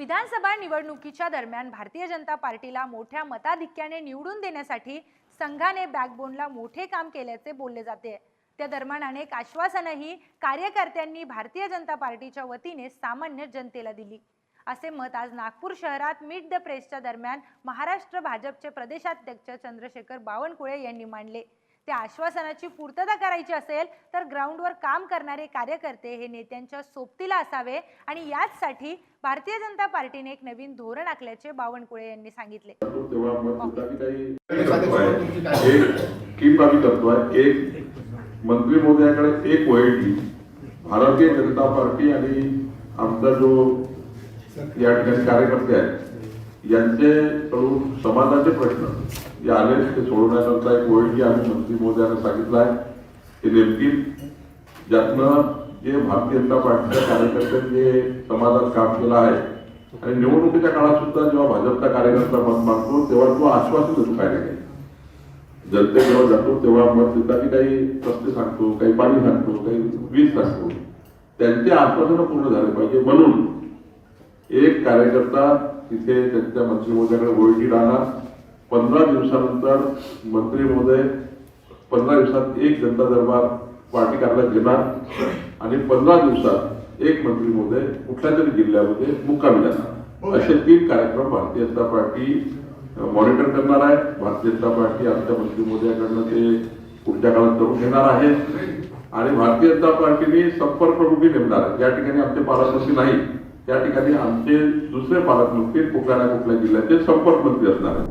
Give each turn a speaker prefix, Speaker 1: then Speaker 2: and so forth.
Speaker 1: विधानसभा निवडणुकीच्या दरम्यान भारतीय जनता पार्टीला मोठ्या मताधिक्याने निवडून देण्यासाठी संघाने बॅकबोनला मोठे काम केल्याचे बोलले जाते. त्या दरम्यान अनेक आश्वासनही कार्यकर्त्यांनी भारतीय जनता पार्टीच्या वतीने सामान्य जनतेला दिली. असे मत आज नागपूर शहरात मीट द प्रेसच्या दरम्यान महाराष्ट्र भाजपचे प्रदेशाध्यक्ष चंद्रशेखर बावनकुळे यांनी मांडले. त्या आश्वासनाची पूर्तता करायची असेल तर ग्राउंडवर काम करणारे कार्यकर्ते हे नेत्यांच्या सोबतीला असावे आणि याचसाठी भारतीय जनता पार्टीने एक नवीन धोरण आखल्याचे बावनकुळे यांनी सांगितले.
Speaker 2: मंत्री महोदयाकडे एक ओएटी भारतीय जनता पार्टी आणि आमचा जो या ठिकाणी कार्यकर्ते आहेत यांचे समाजाचे प्रश्न. जे आले ते सोडवण्याकरता एक जी आम्ही मंत्री महोदयाने सांगितलं आहे. ते नेमकी ज्यातनं जे भारतीय जनता पार्टीच्या कार्यकर्त्यांनी जे समाजात काम केलं आहे आणि निवडणुकीच्या काळात सुद्धा जेव्हा भाजपचा कार्यकर्ता मत मागतो तेव्हा तो आश्वासन देतो काय नाही जनते जेव्हा जातो तेव्हा मत देताना काही रस्ते सांगतो काही पाणी सांगतो काही वीज सांगतो. त्यांचे आश्वासनं पूर्ण झाले पाहिजे. म्हणून एक कार्यकर्ता तिथे त्यांच्या मंत्री महोदयाकडे ओळखी राहणार. पंधरा दिवसानंतर मंत्री महोदय पंधरा दिवसात एक जनता दरबार पार्टी कार्यालयात घेणार. आणि पंधरा दिवसात एक मंत्री महोदय कुठल्या तरी जिल्ह्यामध्ये मुक्कामी जाणार. असे तीन कार्यक्रम भारतीय जनता पार्टी मॉनिटर करणार आहे. भारतीय जनता पार्टी आमच्या मंत्री महोदयाकडनं ते पुढच्या काळात करून घेणार आहे. आणि भारतीय जनता पार्टीने संपर्क प्रमुखी नेमणार? आहे ज्या ठिकाणी आमचे पालकमंत्री नाही. त्या ठिकाणी आमचे दुसरे पालकमंत्री कुठल्या ना कुठल्या जिल्ह्याचे संपर्कमंत्री असणार आहेत.